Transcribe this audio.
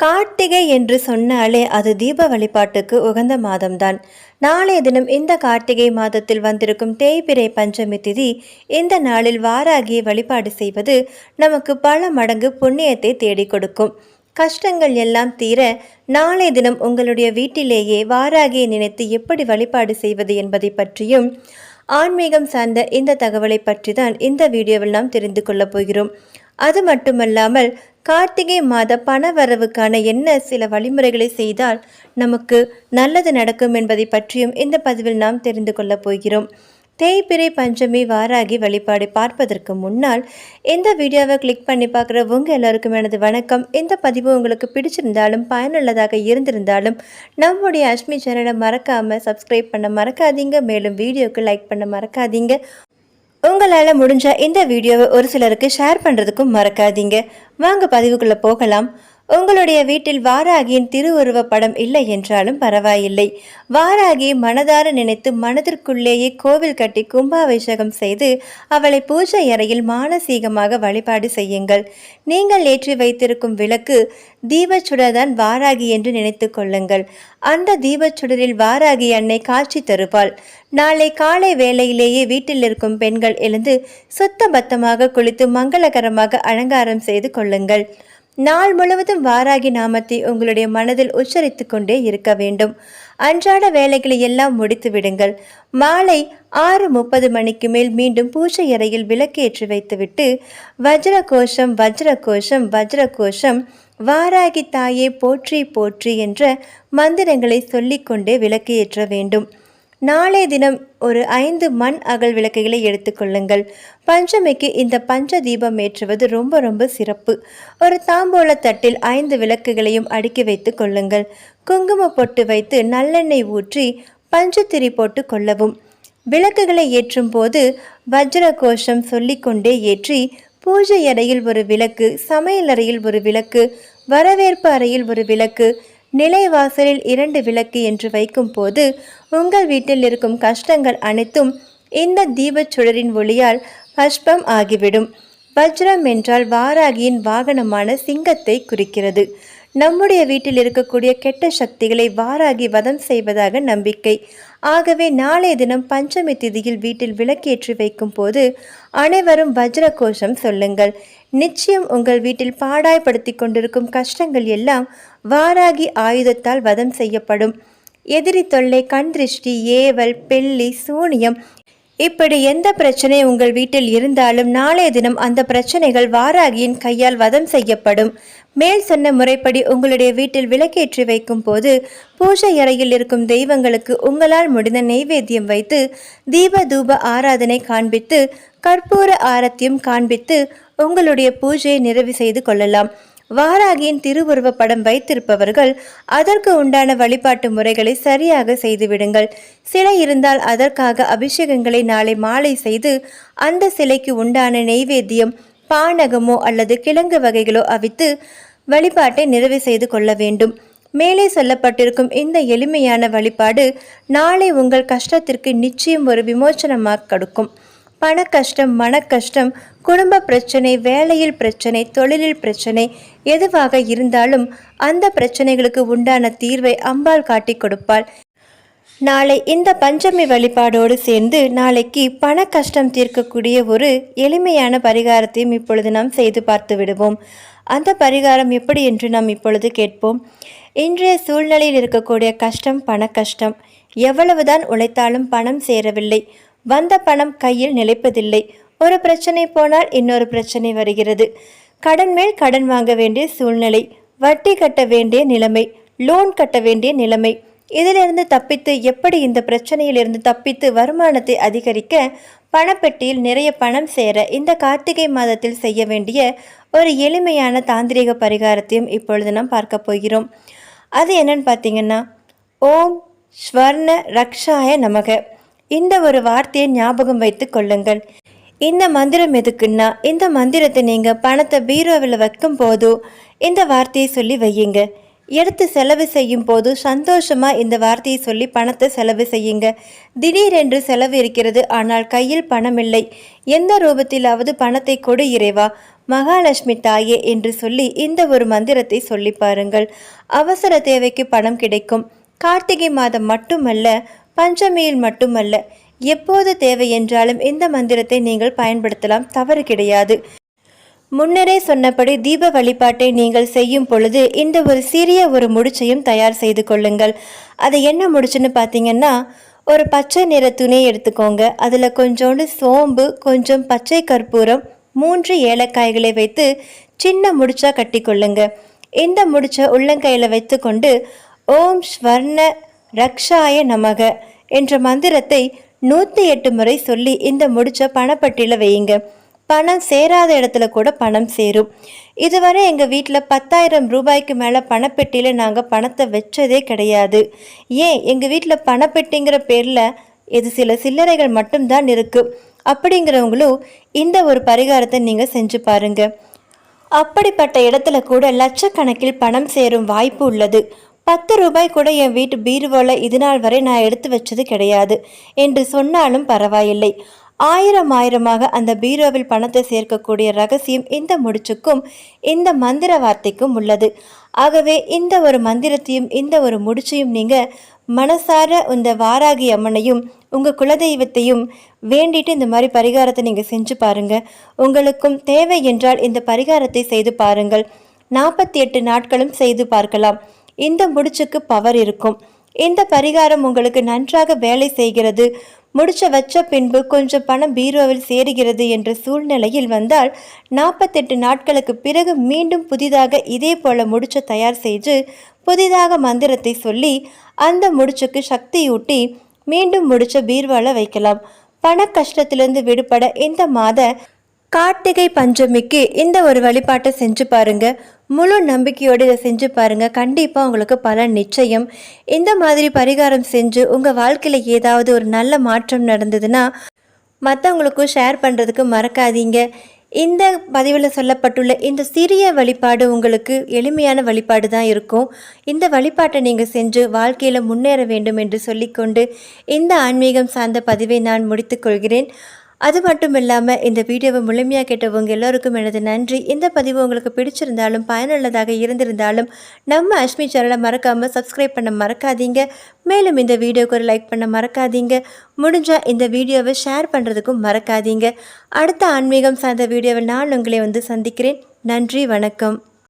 கார்த்திகை என்று சொன்னாலே அது தீப வழிபாட்டுக்கு உகந்த மாதம்தான். நாளைய தினம் இந்த கார்த்திகை மாதத்தில் வந்திருக்கும் தேய்பிரை பஞ்சமி திதி இந்த நாளில் வாராகியை வழிபாடு செய்வது நமக்கு பல மடங்கு புண்ணியத்தை தேடிக் கொடுக்கும். கஷ்டங்கள் எல்லாம் தீர நாளைய தினம் உங்களுடைய வீட்டிலேயே வாராகியை நினைத்து எப்படி வழிபாடு செய்வது என்பதை பற்றியும் ஆன்மீகம் சார்ந்த இந்த தகவலை பற்றி தான் இந்த வீடியோவில் நாம் தெரிந்து கொள்ளப் போகிறோம். அது மட்டுமல்லாமல் கார்த்திகை மாத பண வரவுக்கான என்ன சில வழிமுறைகளை செய்தால் நமக்கு நல்லது நடக்கும் என்பதை பற்றியும் இந்த பதிவில் நாம் தெரிந்து கொள்ளப் போகிறோம். தேய்பிரை பஞ்சமி வாராகி வழிபாடு பார்ப்பதற்கு முன்னால் இந்த வீடியோவை கிளிக் பண்ணி பார்க்குற உங்கள் எல்லோருக்கும் எனது வணக்கம். இந்த பதிவு உங்களுக்கு பிடிச்சிருந்தாலும் பயனுள்ளதாக இருந்திருந்தாலும் நம்முடைய அஷ்மி சேனலை மறக்காமல் சப்ஸ்கிரைப் பண்ண மறக்காதீங்க. மேலும் வீடியோக்கு லைக் பண்ண மறக்காதீங்க. உங்களால் முடிஞ்ச இந்த வீடியோவை ஒரு சிலருக்கு ஷேர் பண்ணுறதுக்கும் மறக்காதீங்க. வாங்க பதிவுக்குள்ளே போகலாம். உங்களுடைய வீட்டில் வாராகியின் திருவுருவ படம் இல்லை என்றாலும் பரவாயில்லை. வாராகி மனதார நினைத்து மனதிற்குள்ளேயே கோவில் கட்டி கும்பாபிஷேகம் செய்து அவளை பூஜை அறையில் மானசீகமாக வழிபாடு செய்யுங்கள். நீங்கள் ஏற்றி வைத்திருக்கும் விளக்கு தீபச்சுடர்தான் வாராகி என்று நினைத்து கொள்ளுங்கள். அந்த தீபச்சுடரில் வாராகி அன்னை காட்சி தருவாள். நாளை காலை வேளையிலேயே வீட்டில் இருக்கும் பெண்கள் எழுந்து சுத்த பத்தமாக குளித்து மங்களகரமாக அலங்காரம் செய்து கொள்ளுங்கள். நாள் முழுவதும் வாராகி நாமத்தை உங்களுடைய மனதில் உச்சரித்து கொண்டே இருக்க வேண்டும். அன்றாட வேலைகளை எல்லாம் முடித்து விடுங்கள். மாலை ஆறு முப்பது மணிக்கு மேல் மீண்டும் பூஜை அறையில் விளக்கேற்றி வைத்துவிட்டு வஜ்ர கோஷம் வஜ்ர கோஷம் வஜ்ர கோஷம் வாராகி தாயே போற்றி போற்றி என்ற மந்திரங்களை சொல்லிக்கொண்டே விளக்கு ஏற்ற வேண்டும். நாளைய தினம் ஒரு ஐந்து மண் அகல் விளக்குகளை எடுத்துக்கொள்ளுங்கள் பஞ்சமிக்கு இந்த பஞ்ச தீபம் ஏற்றுவது ரொம்ப ரொம்ப சிறப்பு. ஒரு தாம்பூல தட்டில் ஐந்து விளக்குகளையும் அடுக்கி வைத்து கொள்ளுங்கள். குங்கும பொட்டு வைத்து நல்லெண்ணெய் ஊற்றி பஞ்சத்திரி போட்டு கொள்ளவும். விளக்குகளை ஏற்றும் போது வஜ்ர கோஷம் சொல்லிக்கொண்டே ஏற்றி பூஜை அறையில் ஒரு விளக்கு சமையல் ஒரு விளக்கு வரவேற்பு அறையில் ஒரு விளக்கு நிலைவாசலில் இரண்டு விளக்கு என்று வைக்கும்போது உங்கள் வீட்டில் இருக்கும் கஷ்டங்கள் அனைத்தும் இந்த தீபச் சுடரின் ஒளியால் பஷ்பம் ஆகிவிடும். வஜ்ரம் என்றால் வாராகியின் வாகனமான சிங்கத்தை குறிக்கிறது. நம்முடைய வீட்டில் இருக்கக்கூடிய கெட்ட சக்திகளை வாராகி வதம் செய்வதாக நம்பிக்கை. ஆகவே நாளைய தினம் பஞ்சமி திதியில் வீட்டில் விளக்கேற்றி வைக்கும் போது அனைவரும் வஜ்ர கோஷம் சொல்லுங்கள். நிச்சயம் உங்கள் வீட்டில் பாடாய்படுத்தி கொண்டிருக்கும் கஷ்டங்கள் எல்லாம் வாராகி ஆயுதத்தால் வதம் செய்யப்படும். எதிரி தொல்லை கண் திருஷ்டி ஏவல் பெல்லி சூனியம் இப்படி எந்த பிரச்சனை உங்கள் வீட்டில் இருந்தாலும் நாளைய தினம் அந்த பிரச்சனைகள் வாராகியின் கையால் வதம் செய்யப்படும். மேல் சொன்ன முறைப்படி உங்களுடைய வீட்டில் விளக்கேற்றி வைக்கும் போது பூஜை அறையில் இருக்கும் தெய்வங்களுக்கு உங்களால் முடிந்த நெய்வேத்தியம் வைத்து தீப தூப ஆராதனை காண்பித்து கற்பூர ஆரத்தியம் காண்பித்து உங்களுடைய பூஜையை நிறைவு செய்து கொள்ளலாம். வாராகியின் திருவுருவ படம் வைத்திருப்பவர்கள் அதற்கு உண்டான வழிபாட்டு முறைகளை சரியாக செய்துவிடுங்கள். சிலை இருந்தால் அதற்காக அபிஷேகங்களை நாளை மாலை செய்து அந்த சிலைக்கு உண்டான நெய்வேத்தியம் பானகமோ அல்லது கிழங்கு வகைகளோ அவித்து வழிபாட்டை நிறைவு செய்து கொள்ள வேண்டும். மேலே சொல்லப்பட்டிருக்கும் இந்த எளிமையான வழிபாடு நாளை உங்கள் கஷ்டத்திற்கு நிச்சயம் ஒரு விமோச்சனமாக கொடுக்கும். பண கஷ்டம் மன கஷ்டம் குடும்ப பிரச்சனை வேலையில் பிரச்சனை தொழிலில் பிரச்சனை எதுவாக இருந்தாலும் அந்த பிரச்சனைகளுக்கு உண்டான தீர்வை அம்பாள் காட்டி கொடுப்பாள். நாளை இந்த பஞ்சமி வழிபாடோடு சேர்ந்து நாளைக்கு பண கஷ்டம் தீர்க்கக்கூடிய ஒரு எளிமையான பரிகாரத்தையும் இப்பொழுது நாம் செய்து பார்த்து விடுவோம். அந்த பரிகாரம் எப்படி என்று நாம் இப்பொழுது கேட்போம். இன்றைய சூழ்நிலையில் இருக்கக்கூடிய கஷ்டம் பண கஷ்டம் எவ்வளவுதான் உழைத்தாலும் பணம் சேரவில்லை. வந்த பணம் கையில் நிலைப்பதில்லை. ஒரு பிரச்சனை போனால் இன்னொரு பிரச்சனை வருகிறது. கடன் மேல் கடன் வாங்க வேண்டிய சூழ்நிலை. வட்டி கட்ட வேண்டிய நிலைமை. லோன் கட்ட வேண்டிய நிலைமை. இதிலிருந்து தப்பித்து எப்படி இந்த பிரச்சனையிலிருந்து தப்பித்து வருமானத்தை அதிகரிக்க பணப்பெட்டியில் நிறைய பணம் சேர இந்த கார்த்திகை மாதத்தில் செய்ய வேண்டிய ஒரு எளிமையான தாந்திரிக பரிகாரத்தையும் இப்பொழுது நாம் பார்க்க போகிறோம். அது என்னன்னு பார்த்தீங்கன்னா ஓம் ஸ்வர்ண ரக்ஷாய நமக. இந்த ஒரு வார்த்தையை ஞாபகம் வைத்து கொள்ளுங்கள். இந்த மந்திரம் எதுக்குன்னா இந்த மந்திரத்தை நீங்கள் பணத்தை பீரோவில் வைக்கும் போதோ இந்த வார்த்தையை சொல்லி வையுங்க. எடுத்து செலவு செய்யும் போது சந்தோஷமாக இந்த வார்த்தையை சொல்லி பணத்தை செலவு செய்யுங்க. திடீரென்று செலவு இருக்கிறது ஆனால் கையில் பணம் இல்லை. எந்த ரூபத்திலாவது பணத்தை கொடு இறைவா மகாலட்சுமி தாயே என்று சொல்லி இந்த ஒரு மந்திரத்தை சொல்லி பாருங்கள். அவசர தேவைக்கு பணம் கிடைக்கும். கார்த்திகை மாதம் மட்டுமல்ல பஞ்சமியில் மட்டுமல்ல எப்போது தேவை என்றாலும் இந்த மந்திரத்தை நீங்கள் பயன்படுத்தலாம் தவறு கிடையாது. முன்னரே சொன்னபடி தீப வழிபாட்டை நீங்கள் செய்யும் பொழுது இந்த ஒரு சிறிய ஒரு முடிச்சையும் தயார் செய்து கொள்ளுங்கள். அது என்ன முடிச்சுன்னு பார்த்தீங்கன்னா ஒரு பச்சை நிற துணியை எடுத்துக்கோங்க. அதில் கொஞ்சோண்டு சோம்பு கொஞ்சம் பச்சை கற்பூரம் மூன்று ஏலக்காய்களை வைத்து சின்ன முடிச்சா கட்டிக்கொள்ளுங்க. இந்த முடிச்ச உள்ளங்கையில் வைத்துக்கொண்டு ஓம் ஸ்வர்ண ரக்ஷாய நமக என்ற மந்திரத்தை நூற்றி எட்டு முறை சொல்லி இந்த முடிச்ச பணப்பட்டியில் வையுங்க. பணம் சேராத இடத்துல கூட பணம் சேரும். இதுவரை எங்கள் வீட்டில் பத்தாயிரம் ரூபாய்க்கு மேலே பணப்பெட்டியில் நாங்கள் பணத்தை வச்சதே கிடையாது. ஏன்? எங்கள் வீட்டில் பணப்பெட்டிங்கிற பேரில் இது சில சில்லறைகள் மட்டும்தான் இருக்குது அப்படிங்கிறவங்களும் இந்த ஒரு பரிகாரத்தை நீங்கள் செஞ்சு பாருங்க. அப்படிப்பட்ட இடத்துல கூட லட்சக்கணக்கில் பணம் சேரும் வாய்ப்பு உள்ளது. பத்து ரூபாய் கூட என் வீட்டு பீருவோல இது நாள் வரை நான் எடுத்து வச்சது கிடையாது என்று சொன்னாலும் பரவாயில்லை. ஆயிரம் ஆயிரமாக அந்த பீரோவில் பணத்தை சேர்க்கக்கூடிய ரகசியம் இந்த முடிச்சுக்கும் இந்த மந்திர வார்த்தைக்கும் உள்ளது. ஆகவே இந்த ஒரு மந்திரத்தையும் இந்த ஒரு முடிச்சையும் நீங்கள் மனசார இந்த வாராகி அம்மனையும் உங்கள் குலதெய்வத்தையும் வேண்டிட்டு இந்த மாதிரி பரிகாரத்தை நீங்கள் செஞ்சு பாருங்கள் உங்களுக்கும் தேவை என்றால் இந்த பரிகாரத்தை செய்து பாருங்கள். நாற்பத்தி எட்டு நாட்களும் செய்து பார்க்கலாம். இந்த முடிச்சுக்கு பவர் இருக்கும். இந்த பரிகாரம் உங்களுக்கு நன்றாக வேலை செய்கிறது. முடிச்ச வச்ச பின்பு கொஞ்சம் பணம் பீரோவில் சேருகிறது என்ற சூழ்நிலையில் வந்தால் நாற்பத்தெட்டு நாட்களுக்கு பிறகு மீண்டும் புதிதாக இதே போல முடிச்ச தயார் செய்து புதிதாக மந்திரத்தை சொல்லி அந்த முடிச்சுக்கு சக்தியூட்டி மீண்டும் முடிச்ச பீர்வால வைக்கலாம். பண கஷ்டத்திலிருந்து விடுபட இந்த மாத கார்த்திகை பஞ்சமிக்கு இந்த ஒரு வழிபாட்டை செஞ்சு பாருங்க. முழு நம்பிக்கையோடு இதை செஞ்சு பாருங்க. கண்டிப்பாக உங்களுக்கு பலன் நிச்சயம். இந்த மாதிரி பரிகாரம் செஞ்சு உங்கள் வாழ்க்கையில் ஏதாவது ஒரு நல்ல மாற்றம் நடந்ததுன்னா மற்றவங்களுக்கும் ஷேர் பண்ணுறதுக்கு மறக்காதீங்க. இந்த பதிவில் சொல்லப்பட்டுள்ள இந்த சிறிய வழிபாடு உங்களுக்கு எளிமையான வழிபாடு தான் இருக்கும். இந்த வழிபாட்டை நீங்கள் செஞ்சு வாழ்க்கையில் முன்னேற வேண்டும் என்று சொல்லிக்கொண்டு இந்த ஆன்மீகம் சார்ந்த பதிவை நான் முடித்துக்கொள்கிறேன் அது மட்டும் இல்லாமல் இந்த வீடியோவை முழுமையாக கேட்டவங்க எல்லோருக்கும் எனது நன்றி. இந்த பதிவு உங்களுக்கு பிடிச்சிருந்தாலும் பயனுள்ளதாக இருந்திருந்தாலும் நம்ம அஷ்மி சேனலை மறக்காமல் சப்ஸ்கிரைப் பண்ண மறக்காதீங்க. மேலும் இந்த வீடியோக்கு ஒரு லைக் பண்ண மறக்காதீங்க. முடிஞ்சால் இந்த வீடியோவை ஷேர் பண்ணுறதுக்கும் மறக்காதீங்க. அடுத்த ஆன்மீகம் சார்ந்த வீடியோவில் நான் உங்களை வந்து சந்திக்கிறேன். நன்றி வணக்கம்.